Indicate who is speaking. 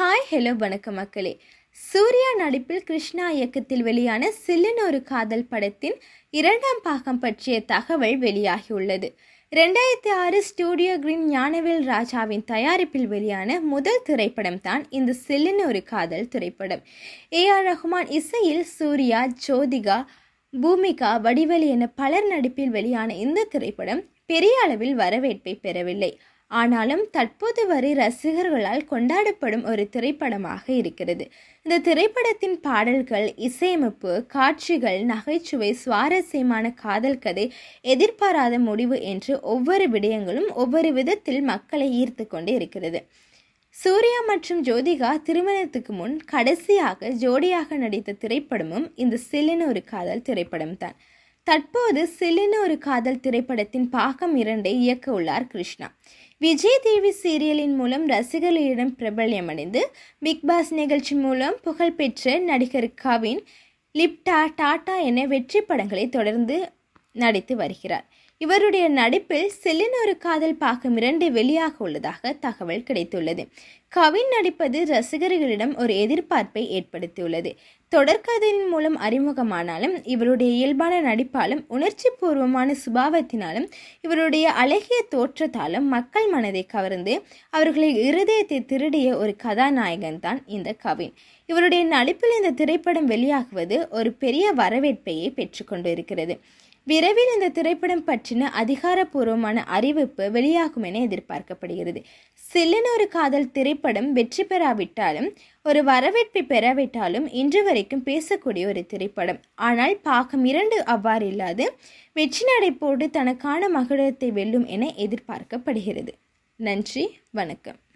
Speaker 1: Hi hello வணக்கம் மக்களே. சூர்யா நடிப்பில் கிருஷ்ணா இயக்கத்தில் வெளியான சில்லுன்னு ஒரு காதல் படத்தின் இரண்டாம் பாகம் பற்றிய தகவல் வெளியாகியுள்ளது. ரெண்டாயிரத்தி ஆறு ஸ்டூடியோ கிரீன் ஞானவேல் ராஜாவின் தயாரிப்பில் வெளியான முதல் திரைப்படம் தான் இந்த சில்லுன்னு ஒரு காதல் திரைப்படம். ஏ ஆர் ரஹ்மான் இசையில் சூர்யா ஜோதிகா பூமிகா வடிவலி என பலர் நடிப்பில் வெளியான இந்த திரைப்படம் பெரிய அளவில் வரவேற்பை பெறவில்லை. ஆனாலும் தற்போது வரை ரசிகர்களால் கொண்டாடப்படும் ஒரு திரைப்படமாக இருக்கிறது. இந்த திரைப்படத்தின் பாடல்கள் இசையமைப்பு காட்சிகள் நகைச்சுவை சுவாரஸ்யமான காதல் கதை எதிர்பாராத முடிவு என்று ஒவ்வொரு விடயங்களும் ஒவ்வொரு விதத்தில் மக்களை ஈர்த்து கொண்டு இருக்கிறது. சூர்யா மற்றும் ஜோதிகா திருமணத்துக்கு முன் கடைசியாக ஜோடியாக நடித்த திரைப்படமும் இந்த சில்லுன்னு ஒரு காதல் திரைப்படம்தான். தற்போது செலின ஒரு காதல் திரைப்படத்தின் பாகம் இரண்டை இயக்க உள்ளார் கிருஷ்ணா. விஜய் டிவி சீரியலின் மூலம் ரசிகர்களிடம் பிரபல்யமடைந்து பிக் பாஸ் நிகழ்ச்சி மூலம் புகழ்பெற்ற நடிகர் கவின் லிப்டா டாடா என வெற்றி படங்களை தொடர்ந்து நடித்து வருகிறார். இவருடைய நடிப்பில் செல்லின் ஒரு காதல் பாகம் இரண்டு வெளியாக உள்ளதாக தகவல் கிடைத்துள்ளது. கவின் நடிப்பது ரசிகர்களிடம் ஒரு எதிர்பார்ப்பை ஏற்படுத்தியுள்ளது. தொடர்கதையின் மூலம் அறிமுகமானாலும் இவருடைய இயல்பான நடிப்பாலும் உணர்ச்சி பூர்வமான சுபாவத்தினாலும் இவருடைய அழகிய தோற்றத்தாலும் மக்கள் மனதை கவர்ந்து அவர்களின் இருதயத்தை திருடிய ஒரு கதாநாயகன் தான் இந்த கவின். இவருடைய நடிப்பில் இந்த திரைப்படம் வெளியாகுவது ஒரு பெரிய வரவேற்பையை பெற்றுக்கொண்டு இருக்கிறது விரைவில் இந்த திரைப்படம் பற்றின அதிகாரப்பூர்வமான அறிவிப்பு வெளியாகும் என எதிர்பார்க்கப்படுகிறது. சில்லுன்னு ஒரு காதல் திரைப்படம் வெற்றி பெறாவிட்டாலும் ஒரு வரவேற்பை பெறாவிட்டாலும் இன்று வரைக்கும் பேசக்கூடிய ஒரு திரைப்படம். ஆனால் பாகம் இரண்டு அவ்வாறு இல்லாது வெற்றி நடைப்போடு தனக்கான மகுடத்தை வெல்லும் என எதிர்பார்க்கப்படுகிறது. நன்றி வணக்கம்.